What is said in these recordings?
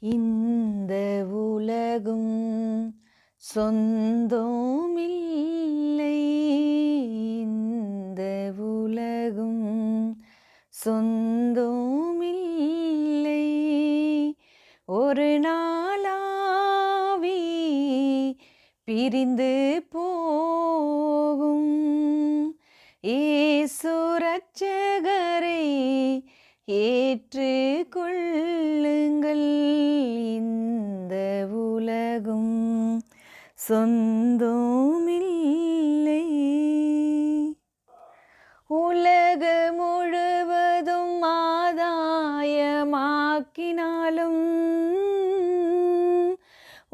இந்த உலகும் சொந்தோமில்லை. இந்த உலகும் சொந்தோமில்லை. ஒரு நாளாவி பிரிந்து போகும். ஏசுரட்சகரை ஏற்று சொந்தோமில்லை. உலக முழுவதும் ஆதாயமாக்கினாலும்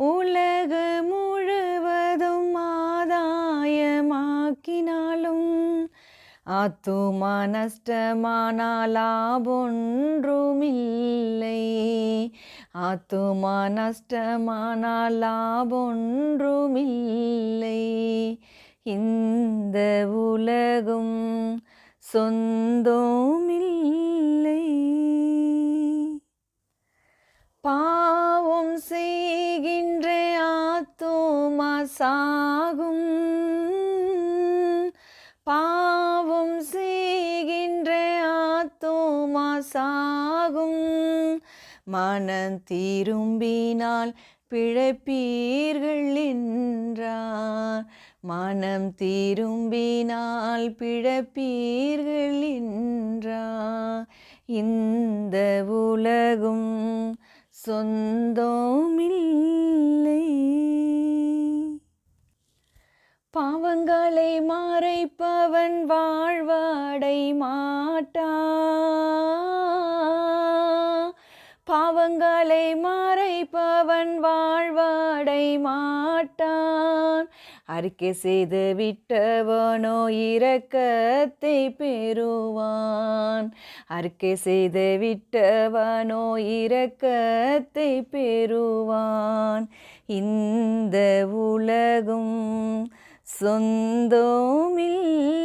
உலக முழுவதும் ஆதாயமாக்கினாலும் ஆத்துமா நஷ்டமான லாபொன்றும் ஆத்துமா நஷ்டமானால் லாபொன்றுமில்லை. இந்த உலகும் சொந்தோமில்லை. பாவம் செய்கின்ற ஆத்துமா சாகும் பாவம் செய்கின்ற ஆத்துமா சாகும் மனம் திரும்பினால் பிழைப்பீர்கள் என்றார். மனம் திரும்பினால் பிழைப்பீர்கள் என்றார். இந்த உலகும் சொந்தமில்லை. பாவங்களை மறைப்பவன் வாழ்வாடை மாட்டான். பாவங்களை மறைப்பவன் வாழ்வாடை மாட்டான். அறிக்கை செய்து விட்டவனோ இரக்கத்தை பெறுவான். அறிக்கை செய்து விட்டவனோ இரக்கத்தை பெறுவான். இந்த உலகும் சொந்தோமில்லை.